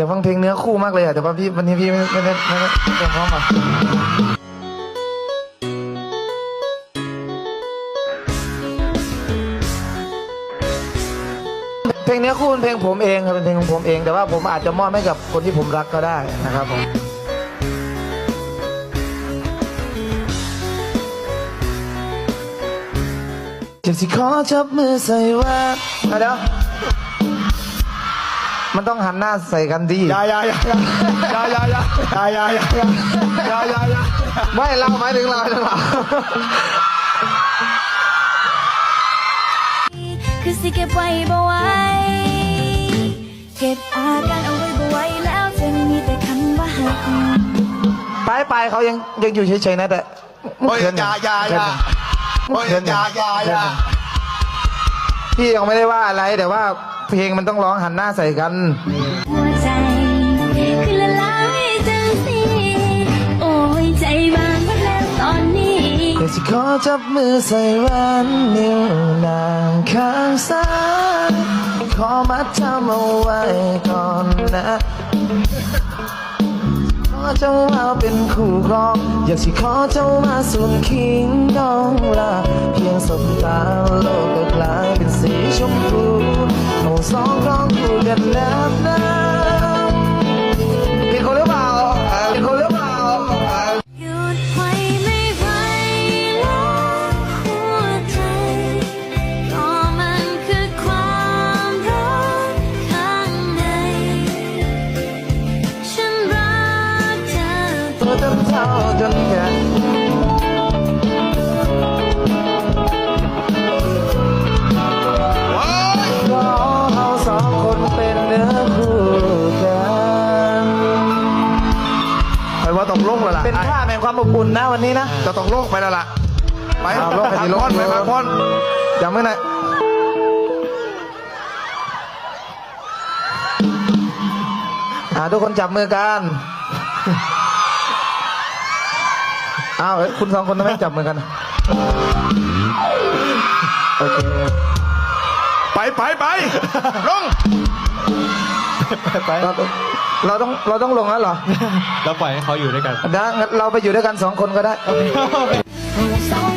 อยากฟังเพลงเนื้อคู่มากเลยอะแต่ว่าพี่วันนี้พี่ไม่ไม่ได้ไม่ได้ไม่ได้พร้อมอะเพลงเนื้อคู่เป็นเพลงผมเองครับเป็นเพลงของผมเอง แต่ว่าผมอาจจะมอบให้กับคนที่ผมรักก็ได้นะครับผมเจ็บสิขอจับมือใส่ว่าเอาเดี๋ยว มันต้องหันหน้าใส่กันดีอยาอยาอยาอยาอยาอยาอยาอยาอยาอยาอยาอยาอยาไม่เราหมายถึงเราหรือเปล่า คือสิเก็บไว้บ่ไหวเก็บอาการเอาไว้บ่ไหวแล้วจะมีแต่คำว่าหักปลายปลายเขายังยังอยู่เฉยๆนะแต่โอ้ยอยาอยาอยาโอ้ยอยาอยาอยาพี่ยังไม่ได้ว่าอะไรแต่ว่า เพลงมันต้องร้องหันหน้าใส่กัน หัวใจคือละลายจังสิโอ้ยใจบางหมดแล้วตอนนี้ อยากจะขอจับมือใส่แหวนนิ้วนางข้างซ้ายขอมัดเธอมาไว้ก่อนนะขอเจ้ามาเป็นคู่ครอง อยากสิขอเจ้ามาส่วนคิงดองลาเพียงสบตาโลกก็กลายเป็น ตัวจนเท่าจนแก่รอเราสองคนเป็นเนื้อคู่กันไปว่าต้องลงแล้วล่ะเป็นภาพแห่งความอบอุ่นนะวันนี้นะจะต้องลงไปแล้วล่ะไปเอาลงไปพัสิกลงผ่อนไปพักผ่อนจำไว้หน่อยอ่าทุกคนจับมือกัน อ้าวเอ้ยคุณสองคนทำไมจับมือกัน โอเคไปไปไปลงเราต้องเราต้องเราต้องลงแล้วเหรอ เราปล่อยให้เขาอยู่ด้วยกัน ได้งั้นเราไปอยู่ด้วยกันสองคนก็ได้สอ